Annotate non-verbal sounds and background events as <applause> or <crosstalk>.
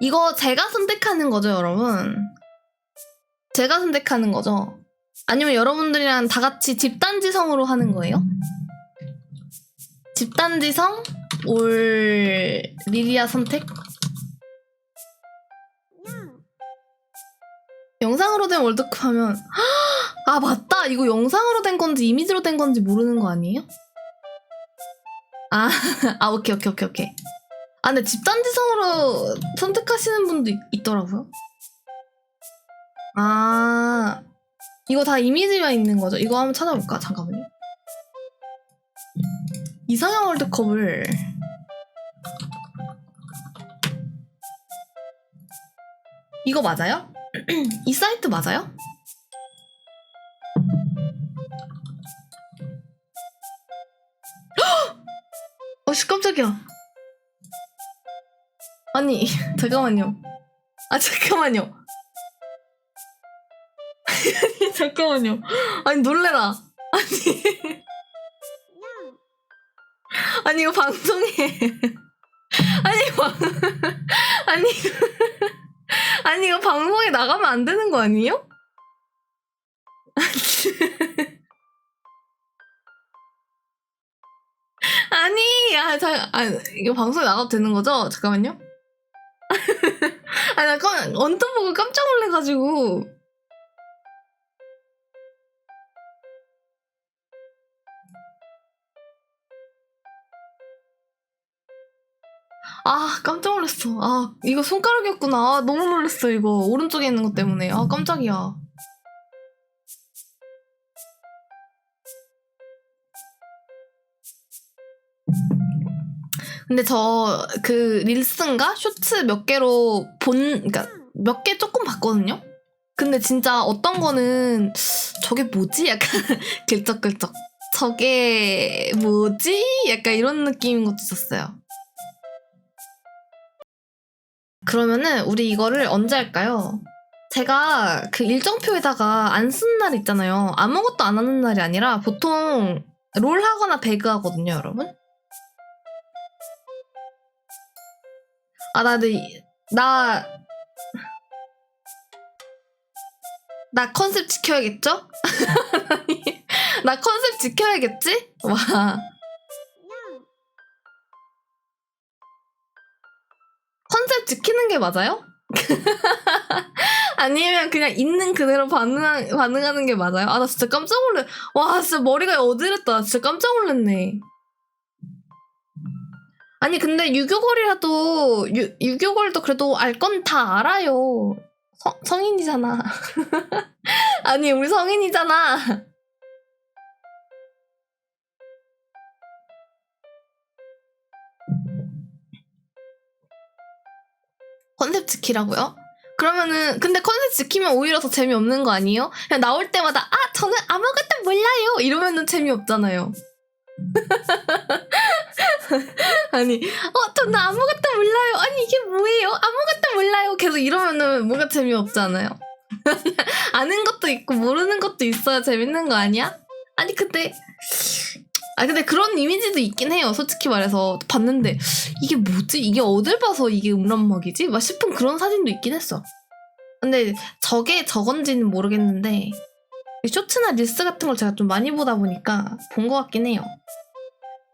이거 제가 선택하는 거죠, 여러분? 제가 선택하는 거죠? 아니면 여러분들이랑 다 같이 집단지성으로 하는 거예요? 집단지성 올 리리아 선택? 영상으로 된 월드컵 하면 아 맞다 이거 영상으로 된 건지 이미지로 된 건지 모르는 거 아니에요? 아, <laughs> 아 오케이 오케이 오케이 오케이 아 근데 집단지성으로 선택하시는 분도 있, 있더라고요 아 이거 다 이미지만 있는 거죠? 이거 한번 찾아볼까? 잠깐만요 이상형 월드컵을 이거 맞아요? <clears throat> 이 사이트 맞아요? 어씨 깜짝이야 아니 <laughs> 잠깐만요. 아 잠깐만요. 아니 잠깐만요. 아니 놀래라. 아니. 아니 이거 방송에. 아니 방- 아니 이거- 아니 이거 방송에 나가면 안 되는 거 아니에요? 아니 아, 자, 아 이거 방송에 나가도 되는 거죠? 잠깐만요. <laughs> 아니 잠깐 언뜻 보고 깜짝 놀래가지고 아 깜짝 놀랐어. 아 이거 손가락이었구나. 아, 너무 놀랐어 이거 오른쪽에 있는 것 때문에. 아 깜짝이야. 근데 저 그 릴스인가 쇼츠 몇 개로 본 그러니까 몇 개 조금 봤거든요. 근데 진짜 어떤 거는 저게 뭐지? 약간 <laughs> 글쩍글쩍 저게 뭐지? 약간 이런 느낌인 것도 있었어요. 그러면은 우리 이거를 언제 할까요? 제가 그 일정표에다가 안 쓰는 날 있잖아요. 아무것도 안 하는 날이 아니라 보통 롤 하거나 배그 하거든요, 여러분. 아, 나, 근데, 이- 나, 나 컨셉 지켜야겠죠? <laughs> 나 컨셉 지켜야겠지? 와. 컨셉 지키는 게 맞아요? <laughs> 아니면 그냥 있는 그대로 반응하, 반응하는 게 맞아요? 아, 나 진짜 깜짝 놀래. 와, 진짜 머리가 어지럽다. 나 진짜 깜짝 놀랐네. 아니, 근데 유교걸이라도, 유, 유교걸도 그래도 알 건 다 알아요. 성, 성인이잖아. <laughs> 아니, 우리 성인이잖아. 컨셉 지키라고요? 그러면은 근데 컨셉 지키면 오히려 더 재미없는 거 아니에요? 그냥 나올 때마다 아 저는 아무것도 몰라요 이러면은 재미없잖아요. <laughs> 아니 어 저는 아무것도 몰라요 아니 이게 뭐예요 아무것도 몰라요 계속 이러면은 뭔가 재미없잖아요. <laughs> 아는 것도 있고 모르는 것도 있어야 재밌는 거 아니야? 아니 근데 아 근데 그런 이미지도 있긴 해요 솔직히 말해서 봤는데 이게 뭐지? 이게 어딜 봐서 이게 음란막이지? 막 싶은 그런 사진도 있긴 했어. 근데 저게 저건지는 모르겠는데 이 쇼츠나 릴스 같은 걸 제가 좀 많이 보다 보니까 본 것 같긴 해요.